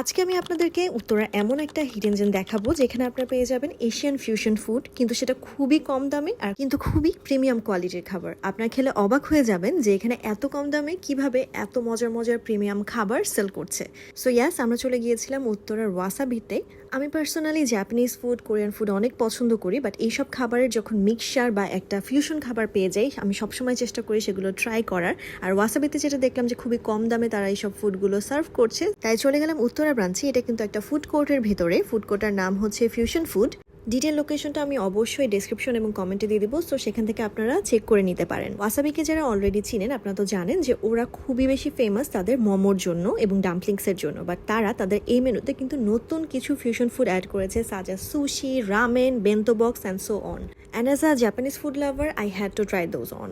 আজকে আমি আপনাদেরকে উত্তরা এমন একটা হিডেন জেন দেখাবো যেখানে আপনারা পেয়ে যাবেন এশিয়ান ফিউশন ফুড কিন্তু সেটা খুবই কম দামে আর কিন্তু খুবই প্রিমিয়াম কোয়ালিটির খাবার। আপনার খেলে অবাক হয়ে যাবেন যে এখানে এত কম দামে কীভাবে এত মজার মজার প্রিমিয়াম খাবার সেল করছে। সো ইয়াস আমরা চলে গিয়েছিলাম উত্তরার ওয়াসাবিতে আমি personally Japanese food Korean food অনেক পছন্দ করি বাট এইসব খাবারের যখন মিক্সচার বা একটা ফিউশন খাবার পেয়ে যাই, আমি সবসময় চেষ্টা করি সেগুলো ট্রাই করার। আর ওয়াসাবিতে যেটা দেখলাম যে খুবই কম দামে তারা এইসব ফুডগুলো সার্ভ করছে। তাই চলে গেলাম উত্তরা ব্রাঞ্চে এটা কিন্তু একটা ফুড কোর্টের ভেতরে। ফুড কোর্টার নাম হচ্ছে ফিউশন ফুড ডিটেল লোকেশনটা আমি অবশ্যই ডেসক্রিপশন এবং কমেন্টে দিয়ে দিব তো সেখান থেকে আপনারা চেক করে নিতে পারেন। ওয়াসাবিকে যারা অলরেডি চিনেন, আপনারা তো জানেন যে ওরা খুবই বেশি ফেমাস তাদের মোমোর জন্য এবং ডাম্পলিংসের জন্য। বাট তারা তাদের এই মেনুতে কিন্তু নতুন কিছু ফিউশন ফুড অ্যাড করেছে সাজা sushi ramen bento box and so on and as a Japanese food lover I had to try those on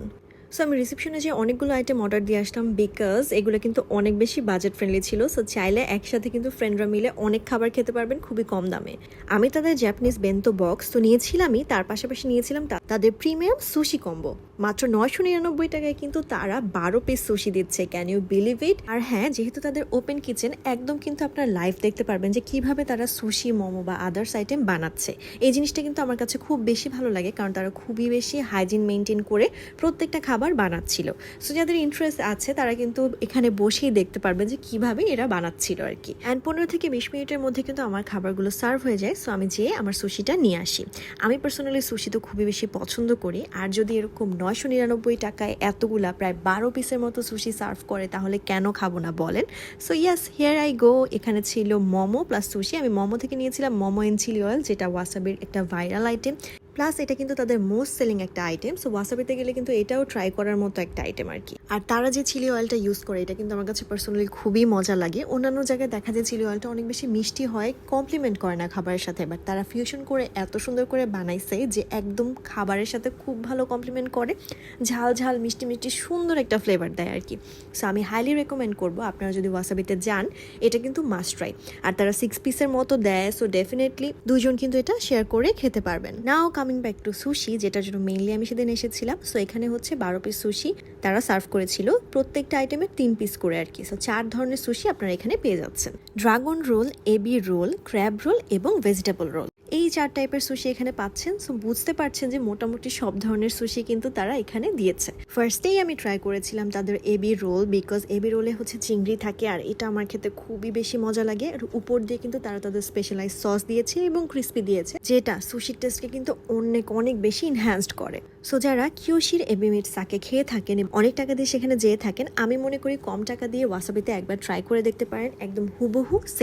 so আমি রিসেপশনে যে অনেকগুলো আইটেম অর্ডার দিয়ে আসলাম বিকজ এগুলো কিন্তু অনেক বেশি বাজেট ফ্রেন্ডলি ছিল। সো চাইলে একসাথে কিন্তু ফ্রেন্ডরা মিলে অনেক খাবার খেতে পারবেন খুবই কম দামে। আমি তাদের জাপানিজ বেন্তো বক্স তো নিয়েছিলামই, তার পাশাপাশি নিয়েছিলাম তাদের প্রিমিয়াম সুশি কম্বো মাত্র নয়শো নিরানব্বই টাকায় কিন্তু তারা বারো পিস সুশি দিচ্ছে ক্যান ইউ বিলিভ ইট আর হ্যাঁ যেহেতু তাদের ওপেন কিচেন একদম কিন্তু আপনার লাইভ দেখতে পারবেন যে কীভাবে তারা সুশি মোমো বা আদার্স আইটেম বানাচ্ছে। এই জিনিসটা কিন্তু আমার কাছে খুব বেশি ভালো লাগে, কারণ তারা খুবই বেশি হাইজিন মেনটেন করে প্রত্যেকটা খাবার বানাচ্ছিল। সো যাদের ইন্টারেস্ট আছে, তারা কিন্তু এখানে বসেই দেখতে পারবেন যে কীভাবে এরা বানাচ্ছিল আর কি। অ্যান্ড পনেরো থেকে বিশ মিনিটের মধ্যে কিন্তু আমার খাবারগুলো সার্ভ হয়ে যায়। সো আমি যেয়ে আমার সুশিটা নিয়ে আসি। আমি পার্সোনালি সুশি তো খুবই বেশি পছন্দ করি। আর যদি এরকম নয়শো নিরানব্বই টাকায় এতগুলা প্রায় বারো পিসের মতো সুশি সার্ভ করে, তাহলে কেন খাব না বলেন? So yes here I go এখানে ছিল মোমো প্লাস সুশি আমি মোমো থেকে নিয়েছিলাম মোমো এন চিলি অয়েল যেটা ওয়াসাবির একটা ভাইরাল আইটেম প্লাস এটা কিন্তু তাদের মোস্ট সেলিং একটা আইটেম সো ওয়াসাবিতে গেলে কিন্তু এটাও ট্রাই করার মতো একটা আইটেম আর কি। আর তারা যে চিলি অয়েলটা ইউজ করে, এটা কিন্তু আমার কাছে পার্সোনালি খুবই মজা লাগে। অন্যান্য জায়গায় দেখা যায় চিলি অয়েলটা অনেক বেশি মিষ্টি হয় কমপ্লিমেন্ট করে না খাবারের সাথে। বাট তারা ফিউশন করে এত সুন্দর করে বানাইছে যে একদম খাবারের সাথে খুব ভালো কমপ্লিমেন্ট করে। ঝাল ঝাল, মিষ্টি মিষ্টি, সুন্দর একটা ফ্লেভার দেয় আর কি। সো আমি হাইলি রেকমেন্ড করব, আপনারা যদি ওয়াসাবিতে যান, এটা কিন্তু মাস্ট ট্রাই আর তারা সিক্স পিসের মতো দেয় সো ডেফিনেটলি দুজন কিন্তু এটা শেয়ার করে খেতে পারবেন। Now coming back to sushi যেটার জন্য মেইনলি আমি সেদিন এসেছিলাম সো এখানে হচ্ছে বারো পিস সুশি তারা সার্ভ করেছিল, প্রত্যেকটা আইটেমের তিন পিস করে আর কি। সো চার ধরনের সুশি আপনারা এখানে পেয়ে যাচ্ছেন। Dragon roll ebi roll crab roll এবং ভেজিটেবল রোল এই চার টাইপের সুশি এখানে পাচ্ছেন। সো বুঝতে পারছেন যে মোটামুটি সব ধরনের সুশি কিন্তু তারা এখানে দিয়েছে। ফার্স্টেই আমি ট্রাই করেছিলাম তাদের এবি রোল বিকজ এবি রোলে হচ্ছে চিংড়ি থাকে আর এটা আমার খেতে খুবই বেশি মজা লাগে। আর উপর দিয়ে কিন্তু তারা তাদের স্পেশালাইজ সস দিয়েছে এবং ক্রিস্পি দিয়েছে, যেটা সুশির টেস্টকে কিন্তু অনেক অনেক বেশি ইনহ্যান্সড করে। সো যারা কিউশির এবি মিট সাকে খেয়ে থাকেন অনেক টাকা দিয়ে সেখানে যেয়ে থাকেন, আমি মনে করি কম টাকা দিয়ে ওয়াসাবিতে একবার ট্রাই করে দেখতে পারেন। একদম হুবহু